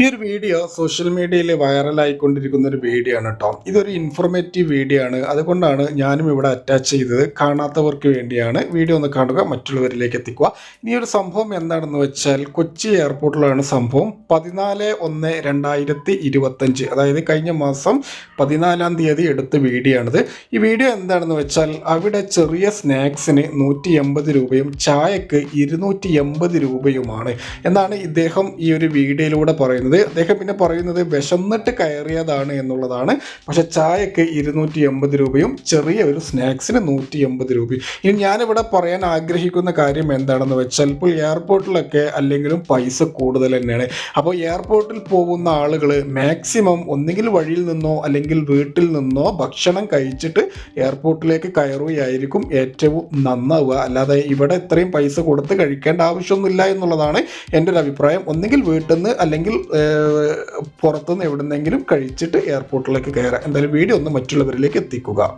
ഈ ഒരു video social മീഡിയയിൽ വൈറലായിക്കൊണ്ടിരിക്കുന്ന ഒരു വീഡിയോ ആണ് കേട്ടോ ഇതൊരു ഇൻഫോർമേറ്റീവ് വീഡിയോ ആണ്. അതുകൊണ്ടാണ് ഞാനും ഇവിടെ അറ്റാച്ച് ചെയ്തത്. കാണാത്തവർക്ക് വേണ്ടിയാണ്. വീഡിയോ ഒന്ന് കാണുക മറ്റുള്ളവരിലേക്ക് എത്തിക്കുക. ഇനി ഒരു സംഭവം എന്താണെന്ന് വെച്ചാൽ കൊച്ചി എയർപോർട്ടിലാണ് സംഭവം. പതിനാല് ഒന്ന് രണ്ടായിരത്തി ഇരുപത്തഞ്ച് അതായത് കഴിഞ്ഞ മാസം പതിനാലാം തീയതി എടുത്ത വീഡിയോ ആണിത്. ഈ വീഡിയോ എന്താണെന്ന് വെച്ചാൽ അവിടെ ചെറിയ സ്നാക്സിന് നൂറ്റി എൺപത് രൂപയും ചായക്ക് ഇരുന്നൂറ്റി എൺപത് രൂപയുമാണ്. എന്നാണ് ഇദ്ദേഹം ഈ ഒരു വീഡിയോയിലൂടെ പറയുന്നത്. അദ്ദേഹം പിന്നെ പറയുന്നത് വിശന്നിട്ട് കയറിയതാണ് എന്നുള്ളതാണ്. പക്ഷെ ചായക്ക് ഇരുന്നൂറ്റി എൺപത് രൂപയും ചെറിയ ഒരു സ്നാക്സിന് നൂറ്റി എൺപത് രൂപയും. ഇനി ഞാനിവിടെ പറയാൻ ആഗ്രഹിക്കുന്ന കാര്യം എന്താണെന്ന് വെച്ചാൽ ഇപ്പോൾ എയർപോർട്ടിലൊക്കെ അല്ലെങ്കിലും പൈസ കൂടുതൽ തന്നെയാണ്. അപ്പോൾ എയർപോർട്ടിൽ പോകുന്ന ആളുകൾ മാക്സിമം ഒന്നുകിൽ വഴിയിൽ നിന്നോ അല്ലെങ്കിൽ വീട്ടിൽ നിന്നോ ഭക്ഷണം കഴിച്ചിട്ട് എയർപോർട്ടിലേക്ക് കയറുകയായിരിക്കും ഏറ്റവും നന്നാവുക. അല്ലാതെ ഇവിടെ ഇത്രയും പൈസ കൊടുത്ത് കഴിക്കേണ്ട ആവശ്യമൊന്നുമില്ല എന്നുള്ളതാണ് എന്റെ ഒരു അഭിപ്രായം. ഒന്നുകിൽ വീട്ടിൽ നിന്ന് അല്ലെങ്കിൽ പുറത്തുനിന്ന് എവിടുന്നെങ്കിലും കഴിച്ചിട്ട് എയർപോർട്ടിലേക്ക് കയറുക എന്തായാലും വീഡിയോ ഒന്ന് മറ്റുള്ളവരിലേക്ക് എത്തിക്കുക.